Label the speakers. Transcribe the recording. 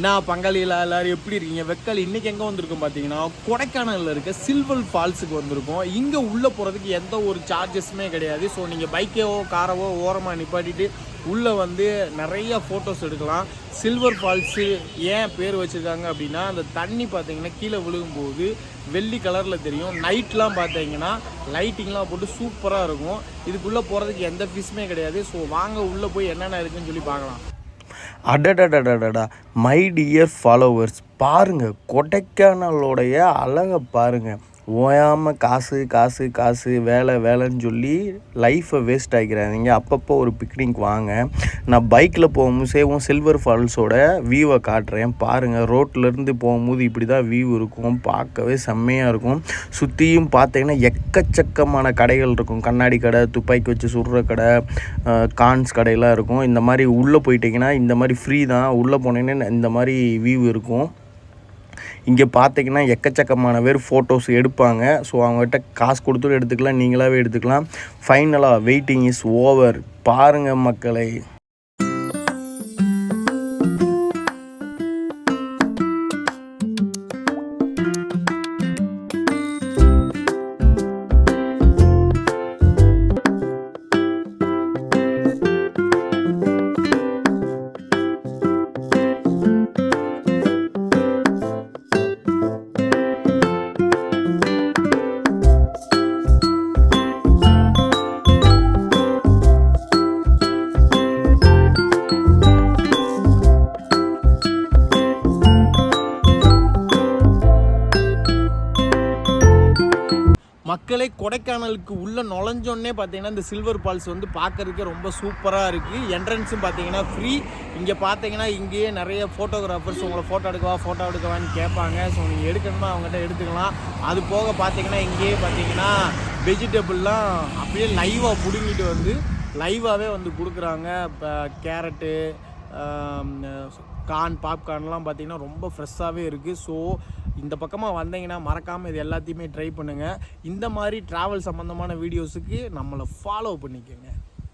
Speaker 1: நான் பங்காளியில் எல்லாரும் எப்படி இருக்கீங்க? வெக்கால் இன்றைக்கி எங்கே வந்திருக்கோம் பார்த்தீங்கன்னா கொடைக்கானலில் இருக்க சில்வர் ஃபால்ஸுக்கு வந்திருக்கோம். இங்கே உள்ளே போகிறதுக்கு எந்த ஒரு சார்ஜஸுமே கிடையாது. ஸோ நீங்கள் பைக்கேவோ காரவோ ஓரமாக நிப்பாட்டிட்டு உள்ளே வந்து நிறைய ஃபோட்டோஸ் எடுக்கலாம். சில்வர் ஃபால்ஸு ஏன் பேர் வச்சுருக்காங்க அப்படின்னா அந்த தண்ணி பார்த்தீங்கன்னா கீழே விழுகும்போது வெள்ளி கலரில் தெரியும். நைட்லாம் பார்த்தீங்கன்னா லைட்டிங்லாம் போட்டு சூப்பராக இருக்கும். இதுக்குள்ளே போகிறதுக்கு எந்த ஃபீஸுமே கிடையாது. ஸோ வாங்க உள்ளே போய் என்னென்ன இருக்குன்னு சொல்லி பார்க்கலாம்.
Speaker 2: அடடடடடடா. மை டியர் ஃபாலோவர்ஸ் பாருங்கள் கொடைக்கானலோடைய அழகை பாருங்கள் ஓயாமல் காசு காசு காசு வேலை வேலைன்னு சொல்லி லைஃப்பை வேஸ்ட் ஆகிக்கிறாதீங்க அப்பப்போ ஒரு பிக்னிக் வாங்க. நான் பைக்கில் போகும்போது சேவும் சில்வர் ஃபால்ஸோட வியூவை காட்டுறேன். பாருங்கள் ரோட்லேருந்து போகும்போது இப்படி தான் வியூ இருக்கும். பார்க்கவே செம்மையாக இருக்கும். சுற்றியும் பார்த்தீங்கன்னா எக்கச்சக்கமான கடைகள் இருக்கும். கண்ணாடி கடை துப்பாக்கி வச்சு சுடுற கடை கான்ஸ் கடையெல்லாம் இருக்கும். இந்த மாதிரி உள்ளே போயிட்டீங்கன்னா இந்த மாதிரி ஃப்ரீ தான். உள்ளே போனீங்கன்னா இந்த மாதிரி வியூ இருக்கும். இங்கே பார்த்தீங்கன்னா எக்கச்சக்கமான பேர் ஃபோட்டோஸ் எடுப்பாங்க. ஸோ அவங்ககிட்ட காசு கொடுத்துட்டு எடுத்துக்கலாம் நீங்களாகவே எடுத்துக்கலாம். ஃபைனலாக வெயிட்டிங் இஸ் ஓவர் பாருங்கள் மக்களை.
Speaker 1: மக்களே கொடைக்கானலுக்கு உள்ளே நுழைஞ்சோன்னே பார்த்தீங்கன்னா இந்த சில்வர் ஃபால்ஸ் வந்து பார்க்குறதுக்கே ரொம்ப சூப்பராக இருக்குது என்ட்ரன்ஸும் பார்த்தீங்கன்னா ஃப்ரீ இங்கே பார்த்தீங்கன்னா இங்கேயே நிறைய ஃபோட்டோகிராஃபர்ஸ் உங்களை ஃபோட்டோ எடுக்கவா ஃபோட்டோ எடுக்கவான்னு கேட்பாங்க. ஸோ நீங்கள் எடுக்கணுமா அவங்ககிட்ட எடுத்துக்கலாம். அது போக பார்த்தீங்கன்னா இங்கேயே பார்த்தீங்கன்னா வெஜிடபிள்லாம் அப்படியே லைவாக பிடுங்கிட்டு வந்து லைவாகவே வந்து கொடுக்குறாங்க. இப்போ கேரட்டு கார்ன் பாப்கார்ன்லாம் பார்த்திங்கன்னா ரொம்ப ஃப்ரெஷ்ஷாகவே இருக்குது ஸோ இந்த பக்கமாக வந்தீங்கன்னா மறக்காமல் இது எல்லாத்தையுமே ட்ரை பண்ணுங்கள் இந்த மாதிரி ட்ராவல் சம்மந்தமான வீடியோஸுக்கு நம்மளை ஃபாலோ பண்ணிக்கோங்க.